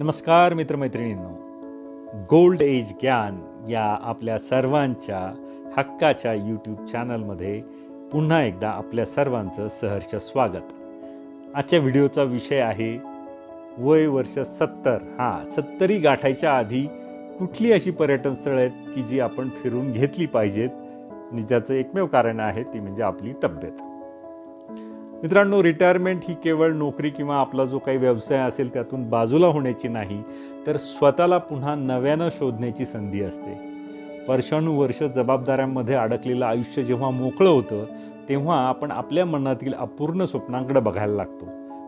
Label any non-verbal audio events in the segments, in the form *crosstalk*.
नमस्कार मित्रमैत्रिणींनो. Gold age ज्ञान या आपल्या सर्वांच्या हक्काच्या यूट्यूब चॅनलमध्ये पुन्हा एकदा आपल्या सर्वांचं सहर्ष स्वागत. आजच्या व्हिडिओचा विषय आहे वय वर्ष सत्तर. हां सत्तरी गाठायच्या आधी कुठली अशी पर्यटन स्थळं आहेत की जी आपण फिरून घेतली पाहिजेत? आणि ज्याचं एकमेव कारण आहे ती म्हणजे आपली तब्येत. मित्रांनो रिटायरमेंट ही केवळ नोकरी किंवा आपला जो काही व्यवसाय असेल त्यातून बाजूला होण्याची नाही तर स्वतःला पुन्हा नव्यानं शोधण्याची संधी असते. वर्षानुवर्ष जबाबदाऱ्यांमध्ये अडकलेलं आयुष्य जेव्हा मोकळं होतं तेव्हा आपण आपल्या मनातील अपूर्ण स्वप्नांकडे बघायला लागतो.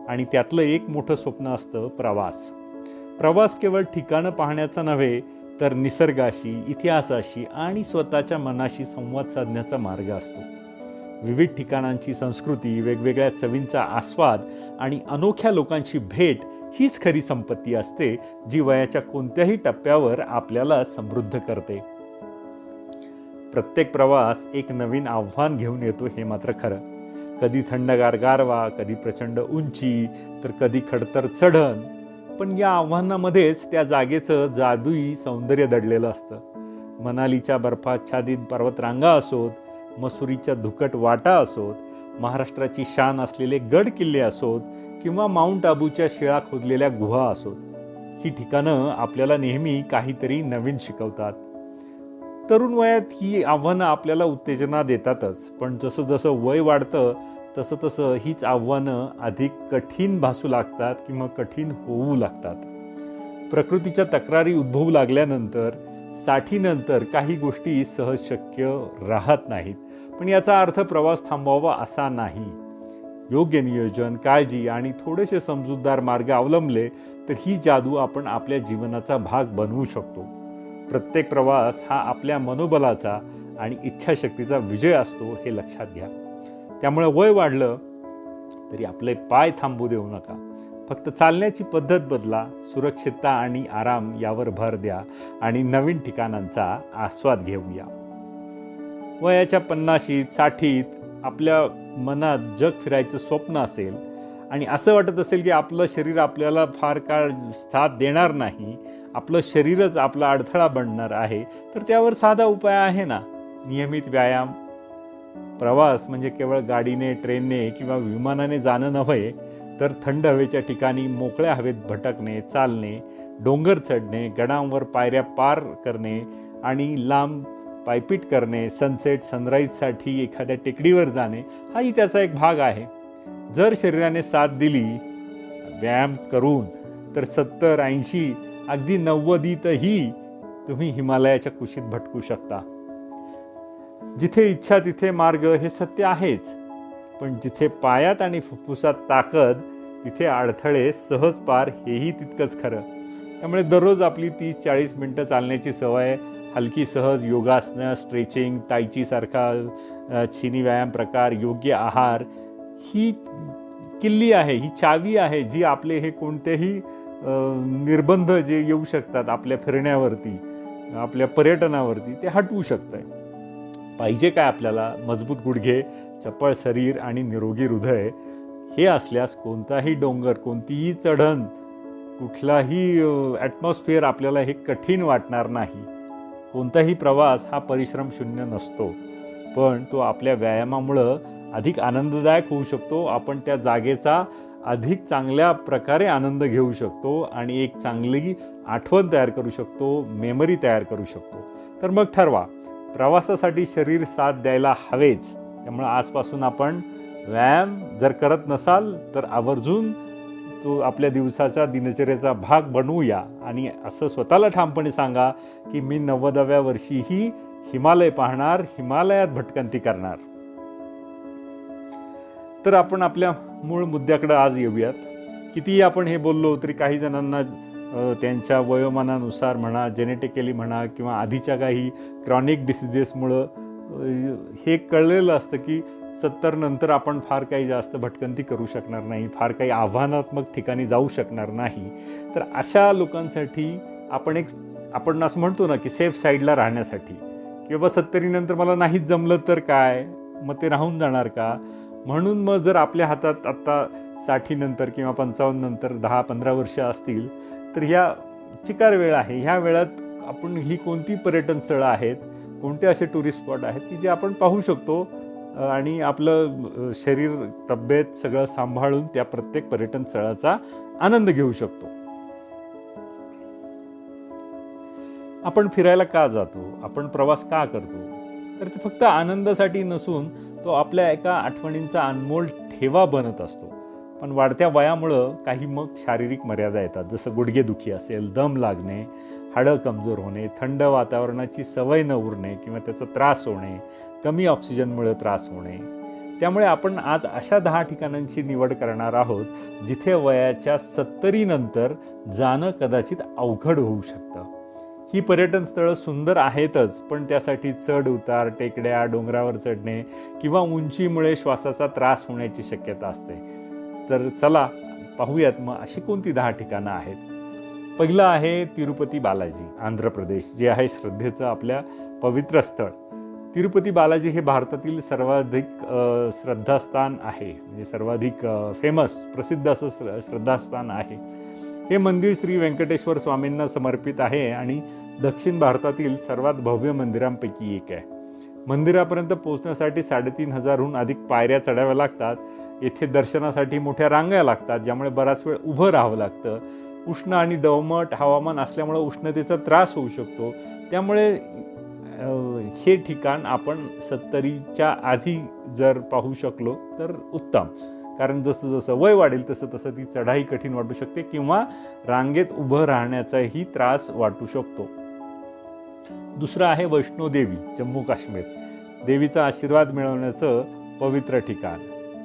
आणि त्यातलं एक मोठं स्वप्न असतं प्रवास. प्रवास केवळ ठिकाणं पाहण्याचा नव्हे तर निसर्गाशी इतिहासाशी आणि स्वतःच्या मनाशी संवाद साधण्याचा मार्ग असतो. विविध ठिकाणांची संस्कृती वेगवेगळ्या चवींचा आस्वाद आणि अनोख्या लोकांची भेट हीच खरी संपत्ती असते जी वयाच्या कोणत्याही टप्प्यावर आपल्याला समृद्ध करते. प्रत्येक प्रवास एक नवीन आव्हान घेऊन येतो हे मात्र खरं. कधी थंडगार गारवा कधी प्रचंड उंची तर कधी खडतर चढण. पण या आव्हानामध्येच त्या जागेचं जादुई सौंदर्य दडलेलं असतं. मनालीच्या बर्फाच्छादित पर्वतरांगा असोत मसुरीच्या धुकट वाटा असोत महाराष्ट्राची शान असलेले गड किल्ले असोत किंवा माउंट आबूच्या शिळा खोदलेल्या गुहा असोत ही ठिकाणं आपल्याला नेहमी काहीतरी नवीन शिकवतात. तरुण वयात ही आव्हानं आपल्याला उत्तेजना देतातच पण जसं जसं वय वाढतं तसं तसं हीच आव्हानं अधिक कठीण भासू लागतात किंवा कठीण होऊ लागतात. प्रकृतीच्या तक्रारी उद्भवू लागल्यानंतर साठीनंतर काही गोष्टी सहज शक्य राहत नाहीत. पण याचा अर्थ प्रवास थांबवावा असा नाही. योग्य नियोजन काळजी आणि थोडेसे समजूतदार मार्ग अवलंबले तर ही जादू आपण आपल्या जीवनाचा भाग बनवू शकतो. प्रत्येक प्रवास हा आपल्या मनोबलाचा आणि इच्छाशक्तीचा विजय असतो हे लक्षात घ्या. त्यामुळे वय वाढलं तरी आपले पाय थांबू देऊ नका. फक्त चालण्याची पद्धत बदला सुरक्षितता आणि आराम यावर भर द्या आणि नवीन ठिकाणांचा आस्वाद घेऊया. वयाच्या पन्नाशीत साठीत आपल्या मनात जग फिरायचं स्वप्न असेल आणि असं वाटत असेल की आपलं शरीर आपल्याला फार काळ साथ देणार नाही आपलं शरीरच आपला अडथळा बनणार आहे तर त्यावर साधा उपाय आहे ना? नियमित व्यायाम प्रवास म्हणजे केवळ गाडीने ट्रेनने किंवा विमानाने जाणं नव्हे तर थंड हवेच्या ठिकाणी मोकळ्या हवेत भटकणे चालणे डोंगर चढणे गडांवर पायऱ्या पार करणे आणि लांब पायपीट करणे सनसेट सनराईजसाठी एखाद्या टेकडीवर जाणे हाही त्याचा एक भाग आहे. जर शरीराने साथ दिली व्यायाम करून तर सत्तर ऐंशी अगदी नव्वदीतही तुम्ही हिमालयाच्या कुशीत भटकू शकता. जिथे इच्छा तिथे मार्ग हे सत्य आहेच. पण जिथे पायात आणि फुफ्फुसात ताकद तिथे अडथळे सहज पार हेही तितकंच खरं. त्यामुळे दररोज आपली तीस चाळीस मिनटं चालण्याची सवय हलकी सहज योगासनं स्ट्रेचिंग ताईची सारखा व्यायाम प्रकार योग्य आहार ही किल्ली आहे ही चावी आहे जी आपले हे कोणतेही निर्बंध जे येऊ शकतात आपल्या फिरण्यावरती आपल्या पर्यटनावरती ते हटवू शकत आहे पाहिजे काय आपल्याला? मजबूत गुडघे चपळ शरीर आणि निरोगी हृदय हे असल्यास कोणताही डोंगर कोणतीही चढण कुठलाही ॲटमॉस्फिअर आपल्याला हे कठीण वाटणार नाही. कोणताही प्रवास हा परिश्रम शून्य नसतो. पण तो आपल्या व्यायामामुळं अधिक आनंददायक होऊ शकतो. आपण त्या जागेचा अधिक चांगल्या प्रकारे आनंद घेऊ शकतो आणि एक चांगली आठवण तयार करू शकतो मेमरी तयार करू शकतो. तर मग ठरवा प्रवासासाठी शरीर साथ द्यायला हवेच. त्यामुळं आजपासून आपण व्यायाम जर करत नसाल तर आवर्जून तो आपल्या दिवसाच्या दिनचर्याचा भाग बनवूया. आणि असं स्वतःला ठामपणे सांगा की मी नव्वदाव्या वर्षीही हिमालय पाहणार हिमालयात भटकंती करणार. तर आपण आपल्या मूळ मुद्द्याकडे आज येऊयात. कितीही आपण हे बोललो तरी काही जणांना त्यांच्या वयोमानानुसार म्हणा जेनेटिकली म्हणा किंवा आधीच्या काही क्रॉनिक डिसिजेसमुळं हे कळलेलं असतं की सत्तर नंतर आपण फार काही जास्त भटकंती करू शकणार नाही फार काही आव्हानात्मक ठिकाणी जाऊ शकणार नाही. तर अशा लोकांसाठी आपण एक आपण असं म्हणतो ना की सेफ साईडला राहण्यासाठी की बाबा सत्तरीनंतर मला नाहीच जमलं तर काय? मग ते राहून जाणार का? म्हणून मग जर आपल्या हातात आत्ता साठीनंतर किंवा पंचावन्न नंतर दहा पंधरा वर्ष असतील तर ह्या चिकार वेळ आहे. ह्या वेळात आपण ही कोणती पर्यटन स्थळं आहेत कोणते असे टुरिस्ट स्पॉट आहेत की जे आपण पाहू शकतो आणि आपलं शरीर तब्येत सगळं सांभाळून त्या प्रत्येक पर्यटन स्थळाचा आनंद घेऊ शकतो. आपण फिरायला का जातो? आपण प्रवास का करतो? तर ते फक्त आनंदासाठी नसून तो आपल्या एका आठवणींचा अनमोल ठेवा बनत असतो. पण वाढत्या वयामुळं काही मग शारीरिक मर्यादा येतात. जसं गुडघेदुखी असेल दम लागणे हाडं कमजोर होणे थंड वातावरणाची सवय न उरणे किंवा त्याचा त्रास होणे कमी ऑक्सिजनमुळे त्रास होणे. त्यामुळे आपण आज अशा दहा ठिकाणांची निवड करणार आहोत जिथे वयाच्या सत्तरीनंतर जाणं कदाचित अवघड होऊ शकतं. ही पर्यटन स्थळं सुंदर आहेतच पण त्यासाठी चढ उतार टेकड्या डोंगरावर चढणे किंवा उंचीमुळे श्वासाचा त्रास होण्याची शक्यता असते. तर चला पाहूयात मग अशी कोणती दहा ठिकाणं आहेत. पहिलं आहे तिरुपती बालाजी आंध्र प्रदेश जे आहे श्रद्धेचं आपल्या पवित्र स्थळ. तिरुपती बालाजी हे भारतातील सर्वाधिक श्रद्धास्थान आहे. म्हणजे सर्वाधिक फेमस प्रसिद्ध असं श्र- श्रद्धास्थान आहे. हे मंदिर श्री व्यंकटेश्वर स्वामींना समर्पित आहे आणि दक्षिण भारतातील सर्वात भव्य मंदिरांपैकी एक आहे. मंदिरापर्यंत पोहोचण्यासाठी साडेतीन हजारहून अधिक पायऱ्या चढाव्या लागतात. येथे दर्शनासाठी मोठ्या रांगा लागतात ज्यामुळे बराच वेळ उभं राहावं लागतं. उष्ण आणि दवमट हवामान असल्यामुळं उष्णतेचा त्रास होऊ शकतो. त्यामुळे हे ठिकाण आपण सत्तरीच्या आधी जर पाहू शकलो तर उत्तम. कारण जसं जसं वय वाढेल तसं तसं ती चढाई कठीण वाटू शकते किंवा रांगेत उभं राहण्याचाही त्रास वाटू शकतो. दुसरं आहे वैष्णोदेवी जम्मू काश्मीर देवीचा आशीर्वाद मिळवण्याचं पवित्र ठिकाण.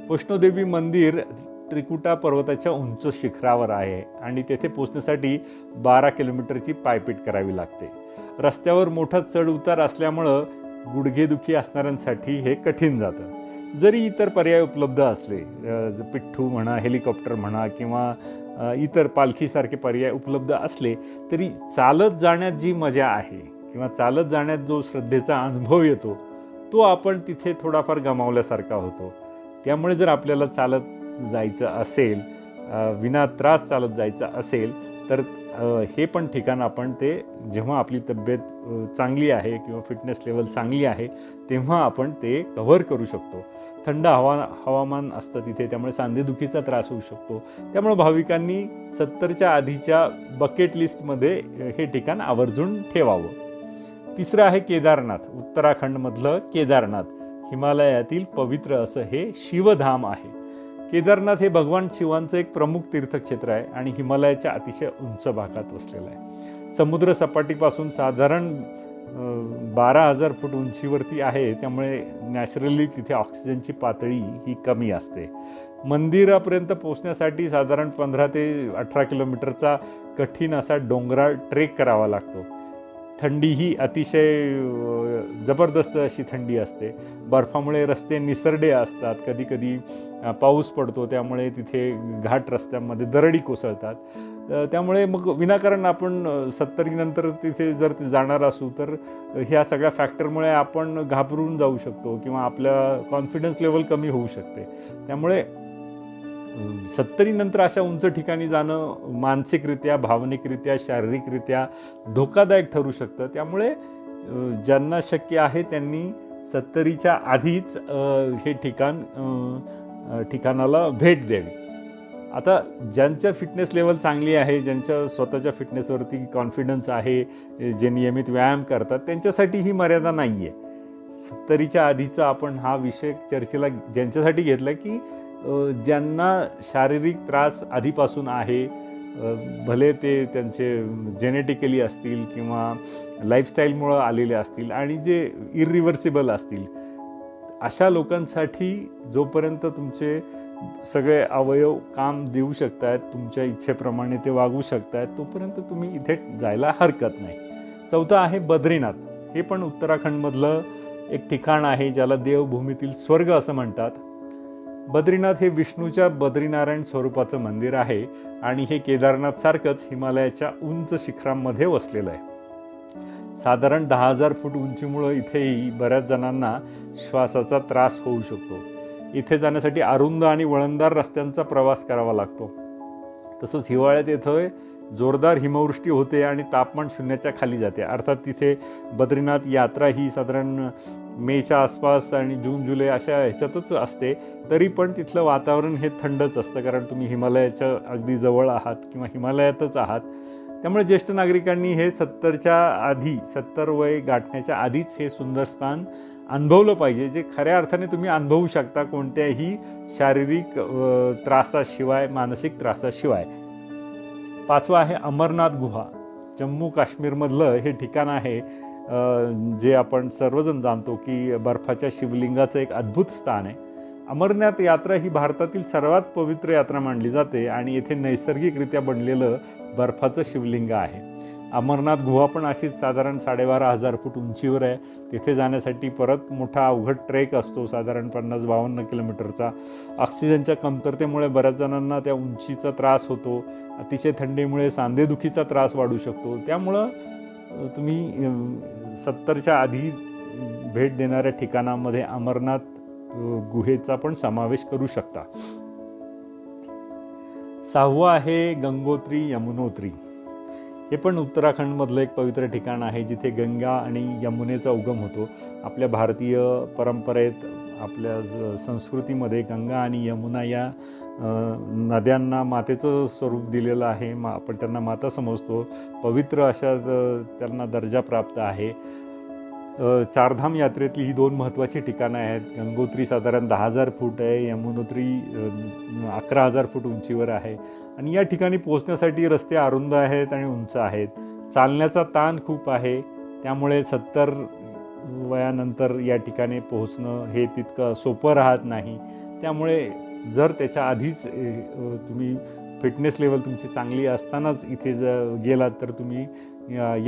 वैष्णोदेवी मंदिर त्रिकुटा पर्वताच्या उंच शिखरावर आहे आणि तेथे पोचण्यासाठी बारा किलोमीटरची पायपीट करावी लागते. रस्त्यावर मोठा चढ उतार असल्यामुळं गुडघेदुखी असणाऱ्यांसाठी हे कठीण जातं. जरी इतर पर्याय उपलब्ध असले पिठ्ठू म्हणा हेलिकॉप्टर म्हणा किंवा इतर पालखीसारखे पर्याय उपलब्ध असले तरी चालत जाण्यात जी मजा आहे किंवा चालत जाण्यात जो श्रद्धेचा अनुभव येतो तो आपण तिथे थोडाफार गमावल्यासारखा होतो. त्यामुळे जर आपल्याला चालत जायचं असेल विना त्रास चालत जायचं असेल तर हे पण ठिकाण आपण ते जेव्हा आपली तब्येत चांगली आहे किंवा फिटनेस लेवल चांगली आहे तेव्हा आपण ते कव्हर करू शकतो. थंड हवा हवामान असतं तिथे त्यामुळे सांधेदुखीचा त्रास होऊ शकतो. त्यामुळे भाविकांनी सत्तरच्या आधीच्या बकेट लिस्टमध्ये हे ठिकाण आवर्जून ठेवावं. तिसरं आहे केदारनाथ. उत्तराखंडमधलं केदारनाथ. हिमालयातील पवित्र असं हे शिवधाम आहे. केदारनाथ हे भगवान शिवांचं एक प्रमुख तीर्थक्षेत्र आहे आणि हिमालयाच्या अतिशय उंच भागात वसलेलं आहे. समुद्र सपाटीपासून साधारण बारा हजार फूट उंचीवरती आहे त्यामुळे नॅचरली तिथे ऑक्सिजनची पातळी ही कमी असते. मंदिरापर्यंत पोचण्यासाठी साधारण पंधरा ते अठरा किलोमीटरचा कठीण असा डोंगराळ ट्रेक करावा लागतो. थंडी ही अतिशय जबरदस्त अशी थंडी असते. बर्फामुळे रस्ते निसरडे असतात. कधी कधी पाऊस पडतो. त्यामुळे तिथे घाट रस्त्यांमध्ये दरडी कोसळतात. त्यामुळे मग विनाकारण आपण सत्तरीनंतर तिथे जर ते जाणार असू तर ह्या सगळ्या फॅक्टरमुळे आपण घाबरून जाऊ शकतो किंवा आपल्या कॉन्फिडन्स लेवल कमी होऊ शकते. त्यामुळे सत्तरीनंतर अशा उंच ठिकाणी जाणं मानसिकरित्या भावनिकरित्या शारीरिकरित्या धोकादायक ठरू शकतं. त्यामुळे ज्यांना शक्य आहे त्यांनी सत्तरीच्या आधीच हे ठिकाण ठिकाणाला भेट द्यावी. आता ज्यांच्या फिटनेस लेवल चांगली आहे ज्यांच्या स्वतःच्या फिटनेसवरती कॉन्फिडन्स आहे जे नियमित व्यायाम करतात त्यांच्यासाठी ही मर्यादा नाही आहे सत्तरीच्या आधीचा आपण हा विषय चर्चेला ज्यांच्यासाठी घेतला की ज्यांना शारीरिक त्रास आधीपासून आहे भले ते त्यांचे जेनेटिकली असतील किंवा लाईफस्टाईलमुळं आलेले असतील आणि जे इरिव्हर्सिबल असतील अशा लोकांसाठी जोपर्यंत तुमचे सगळे अवयव काम देऊ शकतात तुमच्या इच्छेप्रमाणे ते वागू शकतात तोपर्यंत तुम्ही इथे जायला हरकत नाही. चौथं आहे बद्रीनाथ. हे पण उत्तराखंडमधलं एक ठिकाण आहे ज्याला देवभूमीतील स्वर्ग असं म्हणतात. बद्रीनाथ हे विष्णूच्या बद्रीनारायण स्वरूपाचं मंदिर आहे आणि हे केदारनाथ सारखंच हिमालयाच्या उंच शिखरांमध्ये वसलेलं आहे. साधारण दहा हजार फूट उंचीमुळं इथेही बऱ्याच जणांना श्वासाचा त्रास होऊ शकतो. इथे जाण्यासाठी अरुंद आणि वळणदार रस्त्यांचा प्रवास करावा लागतो. तसंच हिवाळ्यात येथे जोरदार हिमवृष्टी होते आणि तापमान शून्याच्या खाली जाते. अर्थात तिथे बद्रीनाथ यात्रा ही साधारण मेच्या आसपास आणि जून जुलै अशा ह्याच्यातच असते. तरी पण तिथलं वातावरण हे थंडच असतं कारण तुम्ही हिमालयाच्या अगदी जवळ आहात किंवा हिमालयातच आहात. त्यामुळे ज्येष्ठ नागरिकांनी हे सत्तरच्या आधी सत्तर वय गाठण्याच्या आधीच हे सुंदर स्थान अनुभवलं पाहिजे जे खऱ्या अर्थाने तुम्ही अनुभवू शकता कोणत्याही शारीरिक त्रासाशिवाय मानसिक त्रासाशिवाय. पाचवं आहे अमरनाथ गुहा. जम्मू काश्मीरमधलं हे ठिकाण आहे जे आपण सर्वजण जाणतो की बर्फाच्या शिवलिंगाचं एक अद्भुत स्थान आहे. अमरनाथ यात्रा ही भारतातील सर्वात पवित्र यात्रा मानली जाते आणि येथे नैसर्गिकरित्या बनलेलं बर्फाचं शिवलिंग आहे. अमरनाथ गुहा पण अशीच साधारण साडेबारा हजार फूट उंचीवर आहे. तिथे जाण्यासाठी परत मोठा अवघड ट्रेक असतो साधारण पन्नास बावन्न किलोमीटरचा. ऑक्सिजनच्या कमतरतेमुळे बऱ्याच जणांना त्या उंचीचा त्रास होतो. अतिशय थंडीमुळे सांधेदुखीचा त्रास वाढू शकतो. त्यामुळं तुम्ही सत्तरच्या आधी भेट देणाऱ्या ठिकाणामध्ये अमरनाथ गुहेचा पण समावेश करू शकता. सहावं आहे गंगोत्री यमुनोत्री. हे पण उत्तराखंडमधलं एक पवित्र ठिकाण आहे जिथे गंगा आणि यमुनेचा उगम होतो. आपल्या भारतीय परंपरेत आपल्या ज- संस्कृतीमध्ये गंगा आणि यमुना या नद्यांना मातेचं स्वरूप दिलेलं आहे. मा आपण त्यांना माता समजतो. पवित्र अशा त्यांना दर्जा प्राप्त आहे. चारधाम यात्रेतली ही दोन महत्त्वाची ठिकाणं आहेत. गंगोत्री साधारण दहा हजार फूट आहे. यमुनोत्री अकरा हजार फूट उंचीवर आहे. आणि या ठिकाणी पोहोचण्यासाठी रस्ते अरुंद आहेत आणि उंच आहेत. चालण्याचा ताण खूप आहे. त्यामुळे सत्तर वयानंतर या ठिकाणी पोहोचणं हे तितकं सोपं राहत नाही. त्यामुळे जर त्याच्या आधीच तुम्ही फिटनेस लेवल तुमची चांगली असतानाच इथे जर गेलात तर तुम्ही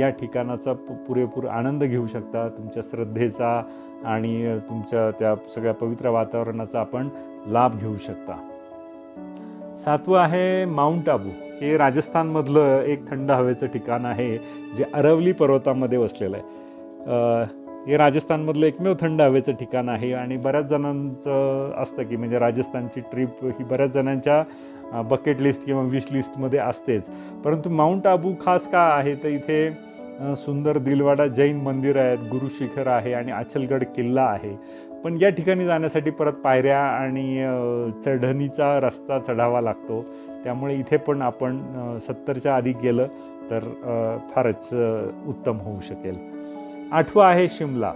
या ठिकाणाचा पु- पुरेपूर आनंद घेऊ शकता. तुमच्या श्रद्धेचा आणि तुमच्या त्या सगळ्या पवित्र वातावरणाचा आपण लाभ घेऊ शकता. सातवं आहे माउंट आबू हे राजस्थानमधलं एक थंड हवेचं ठिकाण आहे जे अरवली पर्वतामध्ये वसलेलं आहे. हे राजस्थानमधलं एकमेव थंड हवेचं ठिकाण आहे आणि बऱ्याच जणांचं असतं की म्हणजे राजस्थानची ट्रिप ही बऱ्याच जणांच्या बकेट लिस्ट किंवा विश लिस्टमध्ये असतेच. परंतु माउंट आबू खास का आहे? तर इथे सुंदर दिलवाडा जैन मंदिर आहेत गुरु शिखर आहे आणि अचलगड किल्ला आहे. पण या ठिकाणी जाण्यासाठी परत पायऱ्या आणि चढणीचा रस्ता चढावा लागतो. त्यामुळे इथे पण आपण सत्तरच्या आधी गेलं तर फारच उत्तम होऊ शकेल. आठवं आहे शिमला.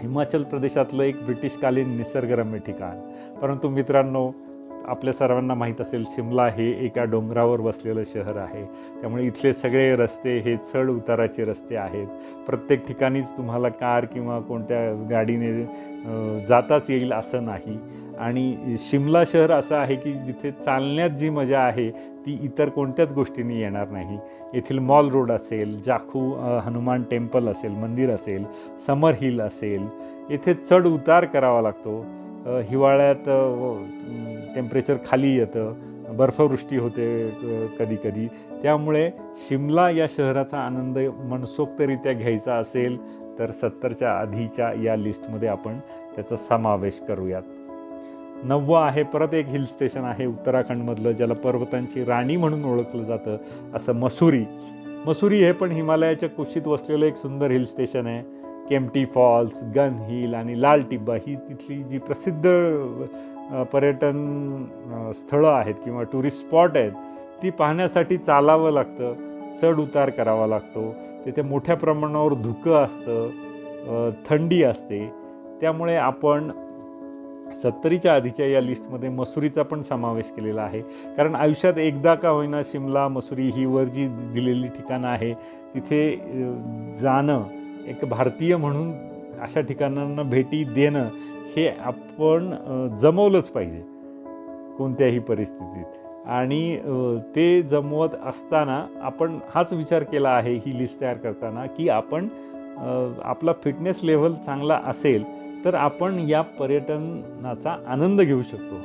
हिमाचल प्रदेशातलं एक ब्रिटिशकालीन निसर्गरम्य ठिकाण. परंतु मित्रांनो आपल्या सर्वांना माहीत असेल शिमला हे एका डोंगरावर वसलेलं शहर आहे. त्यामुळे इथले सगळे रस्ते हे चढ उताराचे रस्ते आहेत. प्रत्येक ठिकाणीच तुम्हाला कार किंवा कोणत्या गाडीने जाताच येईल असं नाही. आणि शिमला शहर असं आहे की जिथे चालण्यात जी मजा आहे ती इतर कोणत्याच गोष्टींनी येणार नाही. येथील मॉल रोड असेल जाखू हनुमान टेम्पल असेल मंदिर असेल समर हिल असेल येथे चढ उतार करावा लागतो. हिवाळ्यात टेम्परेचर खाली येतं बर्फवृष्टी होते कधी कधी त्यामुळे शिमला या शहराचा आनंद मनसोक्तरित्या घ्यायचा असेल तर सत्तरच्या आधीच्या या लिस्टमध्ये आपण त्याचा समावेश करूयात. नववं आहे परत एक हिल स्टेशन आहे उत्तराखंडमधलं ज्याला पर्वतांची राणी म्हणून ओळखलं जातं असं मसुरी. मसुरी हे पण हिमालयाच्या कुशीत वसलेलं एक सुंदर हिल स्टेशन आहे. केम्प्टी फॉल्स गन हिल आणि लाल टिब्बा ही तिथली जी प्रसिद्ध पर्यटन स्थळं आहेत किंवा टुरिस्ट स्पॉट आहेत ती पाहण्यासाठी चालावं लागतं चढ उतार करावा लागतो. तिथे मोठ्या प्रमाणावर धुकं असतं थंडी असते. त्यामुळे आपण सत्तरीच्या आधीच्या या लिस्टमध्ये मसुरीचा पण समावेश केलेला आहे. कारण आयुष्यात एकदा का होईना शिमला मसुरी ही वर जी दिलेली ठिकाणं आहे तिथे जाणं एक भारतीय म्हणून अशा ठिकाणांना भेटी देणं हे आपण जमवलंच पाहिजे कोणत्याही परिस्थितीत. आणि ते जमवत असताना आपण हाच विचार केला आहे ही लिस्ट तयार करताना की आपण आपला फिटनेस लेवल चांगला असेल तर आपण या पर्यटनाचा आनंद घेऊ शकतो.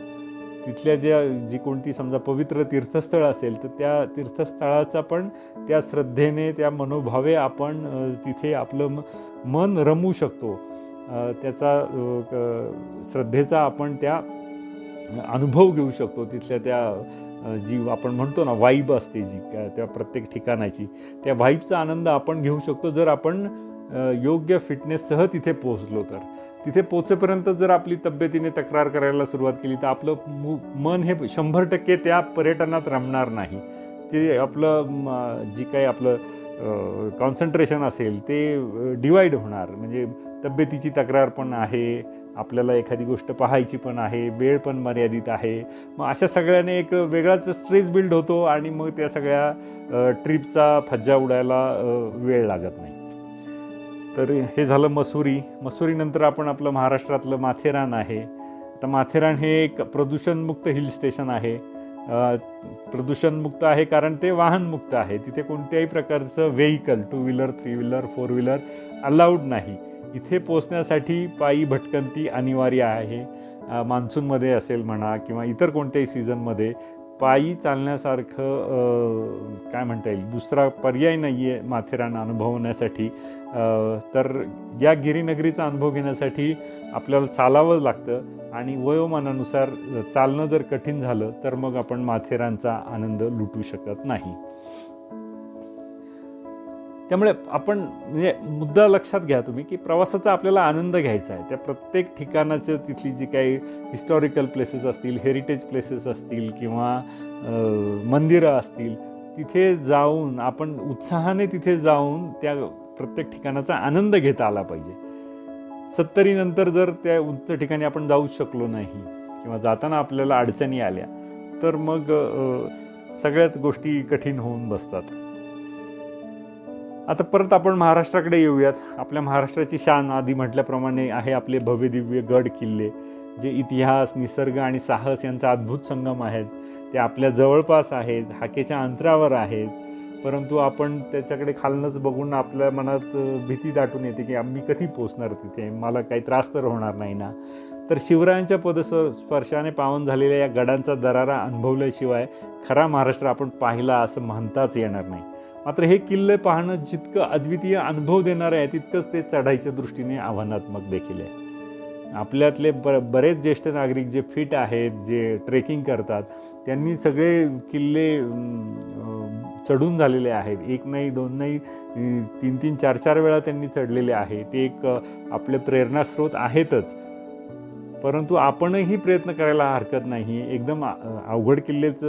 तिथल्या ज्या जी कोणती समजा पवित्र तीर्थस्थळ असेल तर त्या तीर्थस्थळाचा पण त्या श्रद्धेने त्या मनोभावे आपण तिथे आपलं म- मन रमवू शकतो. त्याचा क- श्रद्धेचा आपण त्या अनुभव घेऊ शकतो. तिथल्या त्या जी आपण म्हणतो ना वाईब असते जी का त्या प्रत्येक ठिकाणाची. त्या वाईबचा आनंद आपण घेऊ शकतो. जर आपण योग्य फिटनेससह तिथे पोहोचलो तर. तिथे पोचेपर्यंत जर आपली तब्येतीने तक्रार करायला सुरुवात केली तर आपलं मु- मन हे शंभर टक्के त्या पर्यटनात रमणार नाही. ते आपलं जी काही आपलं कॉन्सन्ट्रेशन असेल ते डिवाईड होणार. म्हणजे तब्येतीची तक्रार पण आहे आपल्याला एखादी गोष्ट पाहायची पण आहे वेळ पण मर्यादित आहे. मग अशा सगळ्याने एक वेगळाच स्ट्रेस बिल्ड होतो आणि मग त्या सगळ्या ट्रिपचा फज्जा उडायला वेळ लागत नाही. तर हे झालं मसुरी. मसुरीनंतर आपण आपलं महाराष्ट्रातलं माथेरान आहे. आता माथेरान हे एक प्रदूषणमुक्त हिल स्टेशन आहे. प्रदूषणमुक्त आहे कारण ते वाहनमुक्त आहे. तिथे कोणत्याही प्रकारचं vehicle two wheeler three wheeler four wheeler allowed नाही. इथे पोचण्यासाठी पायी भटकंती अनिवार्य आहे. मान्सूनमध्ये असेल म्हणा किंवा इतर कोणत्याही सीझनमध्ये पायी चालण्यासारखं काय म्हणता येईल दुसरा पर्याय नाही आहे माथेरान अनुभवण्यासाठी. तर या गिरीनगरीचा अनुभव घेण्यासाठी आपल्याला चालावं लागतं आणि वयोमानानुसार चालणं जर कठीण झालं तर मग आपण माथेरानचा आनंद लुटू शकत नाही. त्यामुळे आपण म्हणजे मुद्दा लक्षात घ्या तुम्ही की प्रवासाचा आपल्याला आनंद घ्यायचा आहे. त्या प्रत्येक ठिकाणाचं तिथली जी काही हिस्टॉरिकल प्लेसेस असतील हेरिटेज प्लेसेस असतील किंवा मंदिरं असतील तिथे जाऊन आपण उत्साहाने तिथे जाऊन त्या प्रत्येक ठिकाणाचा आनंद घेता आला पाहिजे. सत्तरीनंतर जर त्या उंच ठिकाणी आपण जाऊ शकलो नाही किंवा जाताना आपल्याला अडचणी आल्या तर मग सगळ्याच गोष्टी कठीण होऊन बसतात. आता परत आपण महाराष्ट्राकडे येऊयात. आपल्या महाराष्ट्राची शान आधी म्हटल्याप्रमाणे आहे आपले भव्य दिव्य गड किल्ले जे इतिहास निसर्ग आणि साहस यांचा अद्भुत संगम आहेत. ते आपल्या जवळपास आहेत हाकेच्या अंतरावर आहेत. परंतु आपण त्याच्याकडे खालनंच बघून आपल्या मनात भीती दाटून येते की आम्ही कधी पोचणार तिथे? मला काही त्रास तर होणार नाही ना? तर शिवरायांच्या पदस स्पर्शाने पावन झालेल्या या गडांचा दरारा अनुभवल्याशिवाय खरा महाराष्ट्र आपण पाहिला असं म्हणताच येणार नाही. मात्र हे किल्ले पाहणं जितकं अद्वितीय अनुभव देणारं आहे तितकंच ते चढाईच्या दृष्टीने आव्हानात्मक देखील आहे. आपल्यातले ब बरेच ज्येष्ठ नागरिक जे फिट आहेत जे ट्रेकिंग करतात त्यांनी सगळे किल्ले चढून झालेले आहेत. एक नाही दोन नाही तीन तीन चार चार वेळा त्यांनी चढलेले आहे. ते एक आपले प्रेरणास्रोत आहेतच. परंतु आपणही प्रयत्न करायला हरकत नाही. एकदम अवघड किल्लेच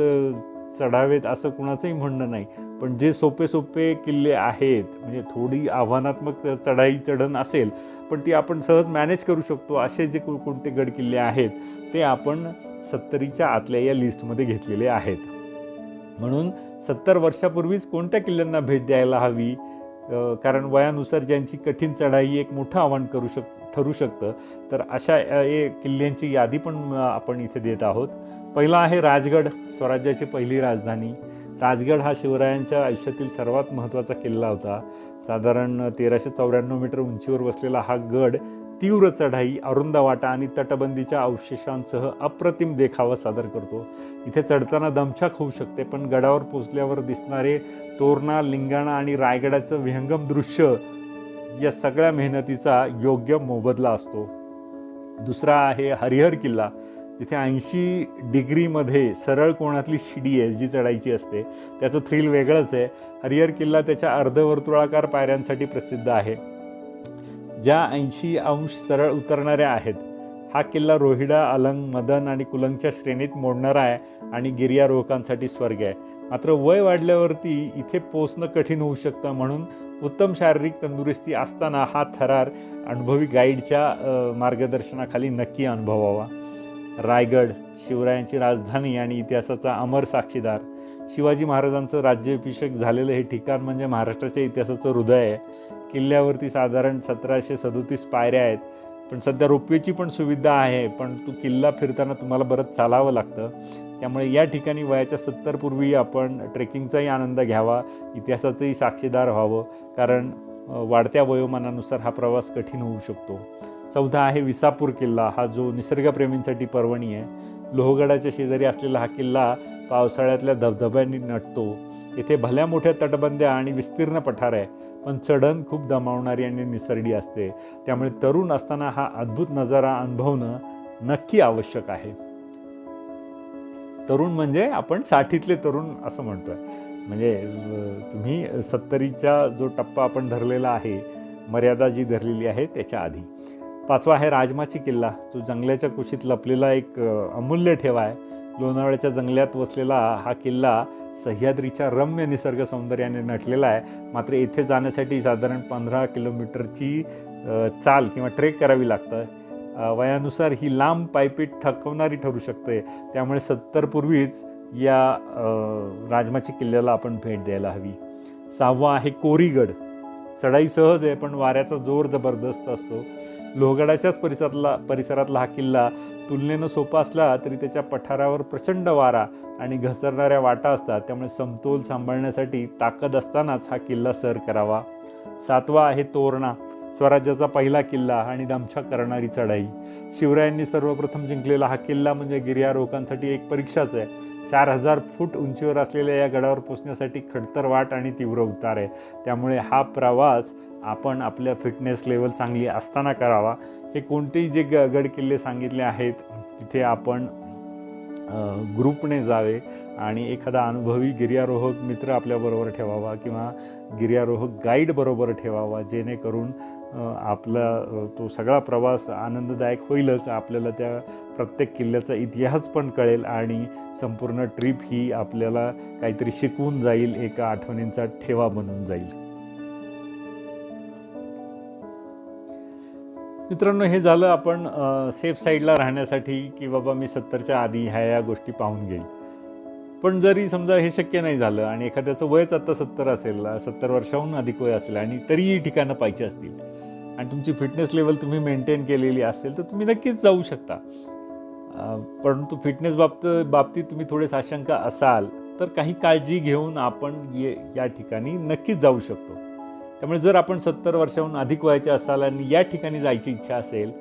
चढावेत असं कुणाचंही म्हणणं नाही. पण जे सोपे सोपे किल्ले आहेत म्हणजे थोडी आव्हानात्मक चढाई चढण असेल पण ती आपण सहज मॅनेज करू शकतो असे जे कोणते गड किल्ले आहेत ते आपण सत्तरीच्या आतल्या या लिस्टमध्ये घेतलेले आहेत. म्हणून सत्तर वर्षापूर्वीच कोणत्या किल्ल्यांना भेट द्यायला हवी? कारण वयानुसार ज्यांची कठीण चढाई एक मोठं आव्हान करू शक ठरू शकतं तर अशा ए किल्ल्यांची यादी पण आपण इथे देत आहोत. पहिला आहे राजगड स्वराज्याची पहिली राजधानी. राजगड हा शिवरायांच्या आयुष्यातील सर्वात महत्त्वाचा किल्ला होता. साधारण तेराशे चौऱ्याण्णव मीटर उंचीवर बसलेला हा गड तीव्र चढाई अरुंद वाटा आणि तटबंदीच्या अवशेषांसह अप्रतिम देखावा सादर करतो. इथे चढताना दमछाक होऊ शकते पण गडावर पोचल्यावर दिसणारे तोरणा लिंगाणा आणि रायगडाचं विहंगम दृश्य या सगळ्या मेहनतीचा योग्य मोबदला असतो. दुसरा आहे हरिहर किल्ला. जिथे ऐंशी डिग्रीमध्ये सरळ कोणातली शिडी आहे जी चढायची असते त्याचं थ्रिल वेगळंच आहे. हरिहर किल्ला त्याच्या अर्धवर्तुळाकार पायऱ्यांसाठी प्रसिद्ध आहे. ज्या ऐंशी अंश सरळ उतरणाऱ्या आहेत हा किल्ला रोहिडा अलंग मदन आणि कुलंगच्या श्रेणीत मोडणारा आहे आणि गिर्यारोहकांसाठी स्वर्ग आहे. मात्र वय वाढल्यावरती इथे पोचणं कठीण होऊ शकतं म्हणून उत्तम शारीरिक तंदुरुस्ती असताना हा थरार अनुभवी गाईडच्या मार्गदर्शनाखाली नक्की अनुभवावा. रायगड शिवरायांची राजधानी आणि इतिहासाचा अमर साक्षीदार. शिवाजी महाराजांचं राज्याभिषेक झालेलं हे ठिकाण म्हणजे महाराष्ट्राच्या इतिहासाचं हृदय आहे. किल्ल्यावरती साधारण सतराशे सदोतीस पायऱ्या आहेत. पण सध्या रोपवेची पण सुविधा आहे पण तू किल्ला फिरताना तुम्हाला बरंच चालावं लागतं. त्यामुळे या ठिकाणी वयाच्या सत्तर पूर्वी आपण ट्रेकिंगचाही आनंद घ्यावा इतिहासाचंही साक्षीदार व्हावं कारण वाढत्या वयोमानानुसार हा प्रवास कठीण होऊ शकतो. चौथा आहे विसापूर किल्ला. हा जो निसर्गप्रेमींसाठी पर्वणी आहे. लोहगडाच्या शेजारी असलेला हा किल्ला पावसाळ्यातल्या धबधब्यांनी नटतो. येथे भल्या मोठ्या तटबंद्या आणि विस्तीर्ण पठार आहे. पण चढण खूप दमावणारी आणि निसरडी असते. त्यामुळे तरुण असताना हा अद्भुत नजारा अनुभवणं नक्की आवश्यक आहे. तरुण म्हणजे आपण साठीतले तरुण असं म्हणतोय. म्हणजे तुम्ही सत्तरीचा जो टप्पा आपण धरलेला आहे मर्यादा जी धरलेली आहे त्याच्या आधी. पाचवा आहे राजमाची किल्ला. जो जंगलाच्या कुशीत लपलेला एक अमूल्य ठेवा आहे. लोणावळ्याच्या जंगलात वसलेला हा किल्ला सह्याद्रीच्या रम्य निसर्ग सौंदर्याने नटलेला आहे. मात्र येथे जाण्यासाठी साधारण पंधरा किलोमीटरची चाल किंवा ट्रेक करावी लागतं. वयानुसार ही लांब पायपीट थकवणारी ठरू शकते. त्यामुळे सत्तरपूर्वीच या राजमाची किल्ल्याला आपण भेट द्यायला हवी. सहावा आहे कोरीगड. चढाई सहज आहे पण वाऱ्याचा जोर जबरदस्त असतो. लोहगडाच्याच परिसरातला परिसरातला हा किल्ला तुलनेनं सोपा असला तरी त्याच्या पठारावर प्रचंड वारा आणि घसरणाऱ्या वाटा असतात. त्यामुळे समतोल सांभाळण्यासाठी ताकद असतानाच हा किल्ला सर करावा. सातवा आहे तोरणा स्वराज्याचा पहिला किल्ला आणि दमछा करणारी चढाई. शिवरायांनी सर्वप्रथम जिंकलेला हा किल्ला म्हणजे गिर्यारोहकांसाठी एक परीक्षाच आहे. चार हजार फूट उंचीवर असलेल्या या गडावर पोचण्यासाठी खडतर वाट आणि तीव्र उतार आहे. त्यामुळे हा प्रवास आपण आपल्या फिटनेस लेवल चांगली असताना करावा. हे कोणतेही जे ग गड किल्ले सांगितले आहेत तिथे आपण ग्रुपने जावे आणि एखादा अनुभवी गिर्यारोहक मित्र आपल्याबरोबर ठेवावा किंवा गिर्यारोहक गाईड बरोबर ठेवावा जेणेकरून आपला तो सगळा प्रवास आनंददायक होईलच. आपल्याला त्या प्रत्येक किल्ल्याचा इतिहास पण कळेल आणि संपूर्ण ट्रिप ही आपल्याला काहीतरी शिकवून जाईल एका आठवणींचा ठेवा बनून जाईल. मित्रांनो हे झालं आपण सेफ साईडला राहण्यासाठी की बाबा मी सत्तरच्या आधी ह्या या गोष्टी पाहून घेईल. पण जरी समजा हे शक्य नाही झालं आणि एखाद्याचं वयच आता सत्तर असेल सत्तर वर्षाहून अधिक वय असेल आणि तरीही ठिकाणं पाहिजे असतील आणि तुमची फिटनेस लेवल तुम्ही मेंटेन केलेली असेल तर तुम्ही नक्कीच जाऊ शकता. परंतु फिटनेस बाबत बाबतीत तुम्ही थोडे साशंक असाल तर काही काळजी घेऊन आपण ये या ठिकाणी नक्कीच जाऊ शकतो. त्यामुळे जर आपण सत्तर वर्षाहून अधिक वयाचे असाल आणि या ठिकाणी जायची इच्छा असेल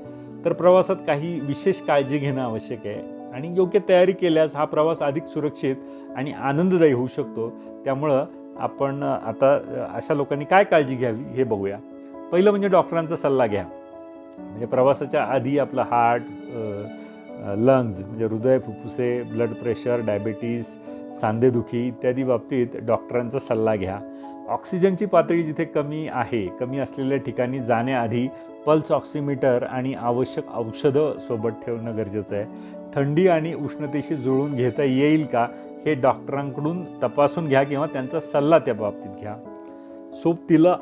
तर प्रवासात काही विशेष काळजी घेणं आवश्यक आहे. आणि योग्य तयारी केल्यास हा प्रवास अधिक सुरक्षित आणि आनंददायी होऊ शकतो. त्यामुळं आपण आता अशा लोकांनी काय काळजी घ्यावी हे बघूया. पहिलं म्हणजे डॉक्टरांचा सल्ला घ्या. म्हणजे प्रवासाच्या आधी आपलं हार्ट लंग्ज म्हणजे हृदय फुफ्फुसे ब्लड प्रेशर डायबिटीस सांधेदुखी इत्यादी बाबतीत डॉक्टरांचा सल्ला घ्या. ऑक्सिजनची पातळी जिथे कमी आहे कमी असलेल्या ठिकाणी जाण्याआधी पल्स ऑक्सिमीटर आणि आवश्यक औषधं सोबत ठेवणं गरजेचं आहे. थंडी आणि उष्णतेशी जुळवून घेता येईल का हे डॉक्टरांकडून तपासून घ्या किंवा त्यांचा सल्ला त्या बाबतीत घ्या. सोबतीला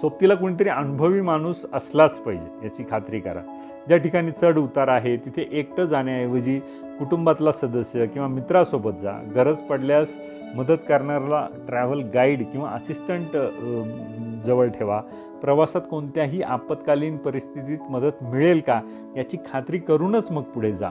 सोबतीला कोणीतरी अनुभवी माणूस असलाच पाहिजे याची खात्री करा. ज्या ठिकाणी चढ उतार आहे तिथे एकटं जाण्याऐवजी कुटुंबातला सदस्य किंवा मित्रासोबत जा. गरज पडल्यास मदत करणाऱ्याला ट्रॅव्हल गाईड किंवा असिस्टंट जवळ ठेवा. प्रवासात कोणत्याही आपत्कालीन परिस्थितीत मदत मिळेल का याची खात्री करूनच मग पुढे जा.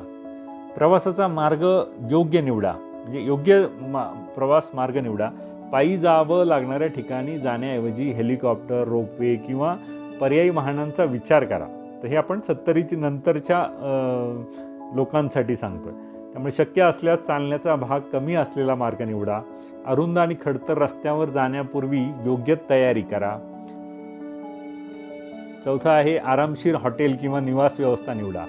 प्रवासाचा मार्ग योग्य निवडा. म्हणजे योग्य मा प्रवास मार्ग निवडा. पायी जावं लागणाऱ्या ठिकाणी जाण्याऐवजी हेलिकॉप्टर रोपवे किंवा पर्यायी वाहनांचा विचार करा. तर हे आपण सत्तरीची नंतरच्या लोकांसाठी सांगतोय. त्यामुळे शक्य असल्यास चालण्याचा भाग कमी असलेला मार्ग निवडा. अरुंद आणि खडतर रस्त्यावर जाण्यापूर्वी योग्य तयारी करा. चौथा आहे आरामशीर हॉटेल किंवा निवास व्यवस्था निवडा.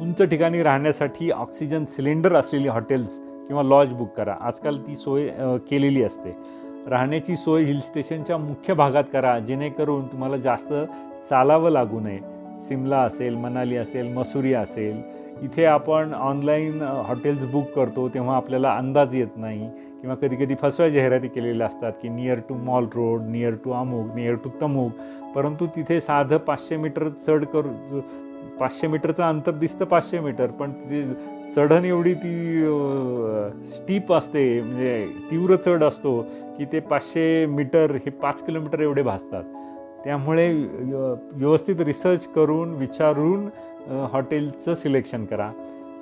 उंच ठिकाणी राहण्यासाठी ऑक्सिजन सिलेंडर असलेली हॉटेल्स किंवा लॉज बुक करा. आजकाल ती सोय केलेली असते. राहण्याची सोय हिल स्टेशनच्या मुख्य भागात करा. जेणेकरून तुम्हाला जास्त चालावं लागू नये. सिमला असेल मनाली असेल मसुरी असेल. इथे आपण ऑनलाईन हॉटेल्स बुक करतो तेव्हा आपल्याला अंदाज येत नाही. किंवा कधी कधी फसव्या जाहिराती केलेल्या असतात की near to mall road near to अमुक नियर टू तमुक परंतु तिथे साधं पाचशे मीटर चढ कर पाचशे मीटरचं अंतर दिसतं पाचशे मीटर पण तिथे चढण एवढी ती स्टीप असते म्हणजे तीव्र चढ असतो की ते पाचशे मीटर हे पाच किलोमीटर एवढे भासतात. त्यामुळे व्यवस्थित रिसर्च करून विचारून हॉटेलचं सिलेक्शन करा.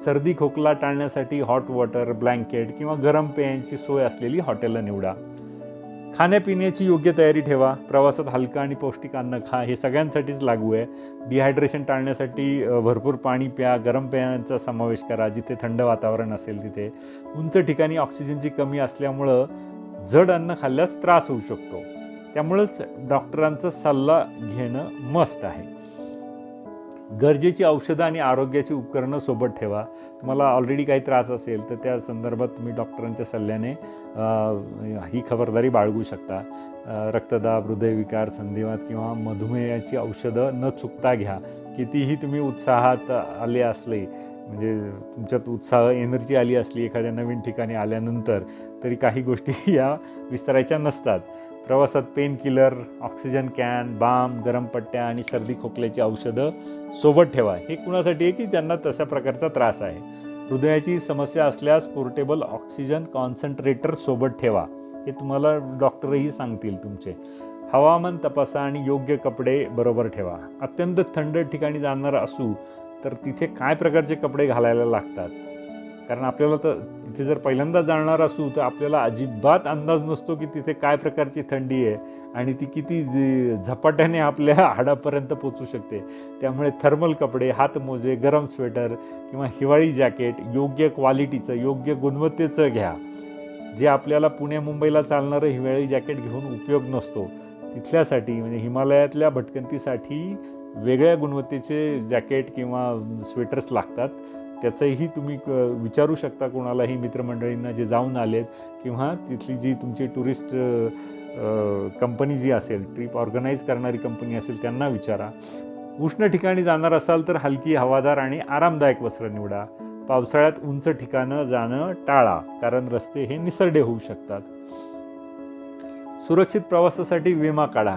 सर्दी खोकला टाळण्यासाठी हॉट वॉटर ब्लँकेट किंवा गरम पेयांची सोय असलेली हॉटेलं निवडा. खाण्यापिण्याची योग्य तयारी ठेवा प्रवासात हलका आणि पौष्टिक अन्न खा हे सगळ्यांसाठीच लागू आहे. डिहायड्रेशन टाळण्यासाठी भरपूर पाणी प्या गरम पेयांचा समावेश करा जिथे थंड वातावरण असेल तिथे. उंच ठिकाणी ऑक्सिजनची कमी असल्यामुळं जड अन्न खाल्ल्यास त्रास होऊ शकतो. त्यामुळंच डॉक्टरांचा सल्ला घेणं मस्ट आहे. गरजेची औषधं आणि आरोग्याची उपकरणं सोबत ठेवा. तुम्हाला ऑलरेडी काही त्रास असेल तर त्या संदर्भात तुम्ही डॉक्टरांच्या सल्ल्याने ही खबरदारी बाळगू शकता. रक्तदाब हृदयविकार संधिवात किंवा मधुमेहाची औषधं न चुकता घ्या. कितीही तुम्ही उत्साहात आले असले म्हणजे तुमच्यात उत्साह एनर्जी आली असली एखाद्या नवीन ठिकाणी आल्यानंतर तरी काही गोष्टी *laughs* या विस्तारायच्या नसतात. प्रवासात pain killer oxygen can balm गरम पट्ट्या आणि सर्दी खोकल्याची औषधं सोबत ठेवा. हे कुणासाठी आहे की ज्यांना तशा प्रकारचा त्रास आहे? हृदयाची समस्या असल्यास पोर्टेबल ऑक्सिजन कॉन्सन्ट्रेटर सोबत ठेवा. हे तुम्हाला डॉक्टरही सांगतील तुमचे. हवामान तपासा आणि योग्य कपडे बरोबर ठेवा. अत्यंत थंड ठिकाणी जाणार असू तर तिथे काय प्रकारचे कपडे घालायला लागतात? कारण आपल्याला तर तिथे जर पहिल्यांदा जाणार असू तर आपल्याला अजिबात अंदाज नसतो की तिथे काय प्रकारची थंडी आहे आणि ती किती झपाट्याने आपल्या *laughs* हाडापर्यंत पोचू शकते. त्यामुळे थर्मल कपडे हातमोजे गरम स्वेटर किंवा हिवाळी जॅकेट योग्य क्वालिटीचं योग्य गुणवत्तेचं घ्या. जे आपल्याला पुणे मुंबईला चालणारं हिवाळी जॅकेट घेऊन उपयोग नसतो तिथल्यासाठी म्हणजे हिमालयातल्या भटकंतीसाठी वेगळ्या गुणवत्तेचे जॅकेट किंवा स्वेटर्स लागतात. त्याचंही तुम्ही क- विचारू शकता कोणालाही मित्रमंडळींना जे जाऊन आलेत किंवा तिथली जी तुमची टुरिस्ट कंपनी जी असेल ट्रिप ऑर्गनाईज करणारी कंपनी असेल त्यांना विचारा. उष्ण ठिकाणी जाणार असाल तर हलकी हवादार आणि आरामदायक वस्त्र निवडा. पावसाळ्यात उंच ठिकाणं जाणं टाळा कारण रस्ते हे निसरडे होऊ शकतात. सुरक्षित प्रवासासाठी विमा काढा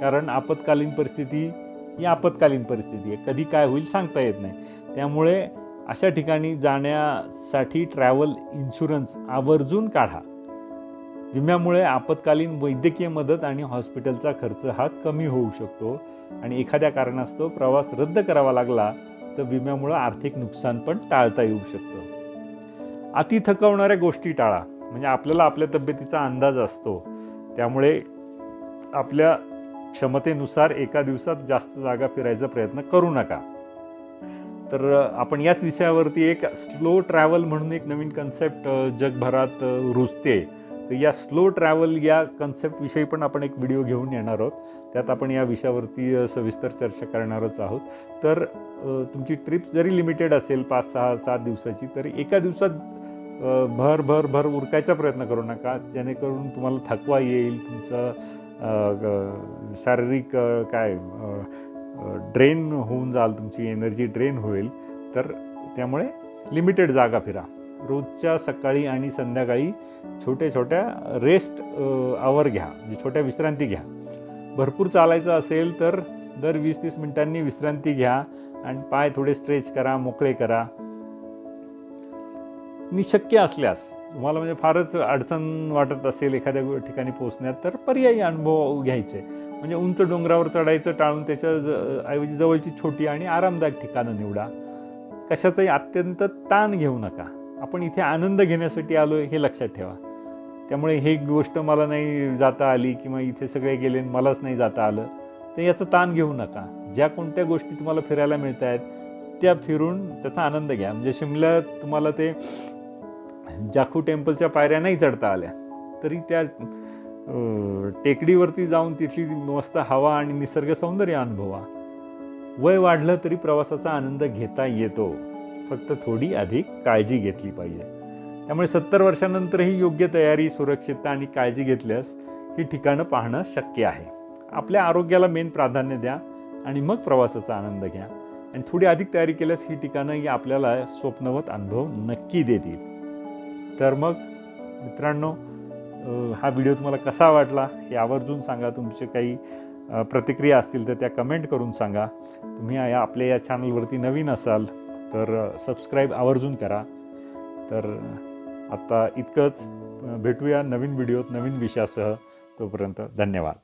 कारण आपत्कालीन परिस्थिती ही आपत्कालीन परिस्थिती आहे. कधी काय होईल सांगता येत नाही. त्यामुळे अशा ठिकाणी जाण्यासाठी ट्रॅव्हल इन्शुरन्स आवर्जून काढा. विम्यामुळे आपत्कालीन वैद्यकीय मदत आणि हॉस्पिटलचा खर्च हा कमी होऊ शकतो आणि एखाद्या कारणास्तव प्रवास रद्द करावा लागला तर विम्यामुळं आर्थिक नुकसान पण टाळता येऊ शकतं. अति थकवणाऱ्या गोष्टी टाळा. म्हणजे आपल्याला आपल्या तब्येतीचा अंदाज असतो. त्यामुळे आपल्या क्षमतेनुसार एका दिवसात जास्त जागा फिरायचा प्रयत्न करू नका. तर आपण याच विषयावरती एक स्लो ट्रॅव्हल म्हणून एक नवीन कन्सेप्ट जगभरात रुजते. तर या स्लो ट्रॅव्हल या कन्सेप्टविषयी पण आपण एक व्हिडिओ घेऊन येणार आहोत. त्यात आपण या विषयावरती सविस्तर चर्चा करणारच आहोत. तर तुमची ट्रिप जरी लिमिटेड असेल पाच सहा सात दिवसाची तरी एका दिवसात भर भर भर उरकायचा प्रयत्न करू नका. जेणेकरून तुम्हाला थकवा येईल तुमचं शारीरिक काय ड्रेन होऊन जाल तुमची एनर्जी ड्रेन होईल. तर त्यामुळे लिमिटेड जागा फिरा. रोजच्या सकाळी आणि संध्याकाळी छोट्या छोट्या रेस्ट आवर घ्या. म्हणजे छोट्या विश्रांती घ्या. भरपूर चालायचं असेल तर दर वीस तीस मिनिटांनी विश्रांती घ्या आणि पाय थोडे स्ट्रेच करा मोकळे करा. नि शक्य असल्यास तुम्हाला म्हणजे फारच अडचण वाटत असेल एखाद्या ठिकाणी पोहोचण्यात तर पर्यायी अनुभव घ्यायचे. म्हणजे उंच डोंगरावर चढायचं टाळून त्याच्या ज- ऐवजी जवळची छोटी आणि आरामदायक ठिकाणं निवडा. कशाचाही अत्यंत ताण घेऊ नका. आपण इथे आनंद घेण्यासाठी आलो हे लक्षात ठेवा. त्यामुळे हे गोष्ट मला नाही जाता आली किंवा इथे सगळे गेले आणि मलाच नाही जाता आलं तर याचा ताण घेऊ नका. ज्या कोणत्या गोष्टी तुम्हाला फिरायला मिळत आहेत त्या फिरून त्याचा आनंद घ्या. म्हणजे शिमल्यात तुम्हाला ते जाखू टेम्पलच्या पायऱ्या नाही चढता आल्या तरी त्या टेकडीवरती जाऊन तिथली मस्त हवा आणि निसर्ग सौंदर्य अनुभवा. वय वाढलं तरी प्रवासाचा आनंद घेता येतो. फक्त थोडी अधिक काळजी घेतली पाहिजे. त्यामुळे सत्तर वर्षानंतरही योग्य तयारी सुरक्षितता आणि काळजी घेतल्यास ही ठिकाणं पाहणं शक्य आहे. आपल्या आरोग्याला मेन प्राधान्य द्या आणि मग प्रवासाचा आनंद घ्या. आणि थोडी अधिक तयारी केल्यास ही ठिकाणं ही आपल्याला स्वप्नवत अनुभव नक्की देतील. तर मग मित्रांनो हा व्हिडिओ तुम्हाला कसा वाटला हे आवर्जून सांगा. तुमचे काही प्रतिक्रिया असतील तर त्या कमेंट करून सांगा. तुम्ही या आपल्या या चॅनलवरती नवीन असाल तर सबस्क्राईब आवर्जून करा. तर आत्ता इतकंच. भेटूया नवीन व्हिडिओत नवीन विषयासह. तोपर्यंत धन्यवाद.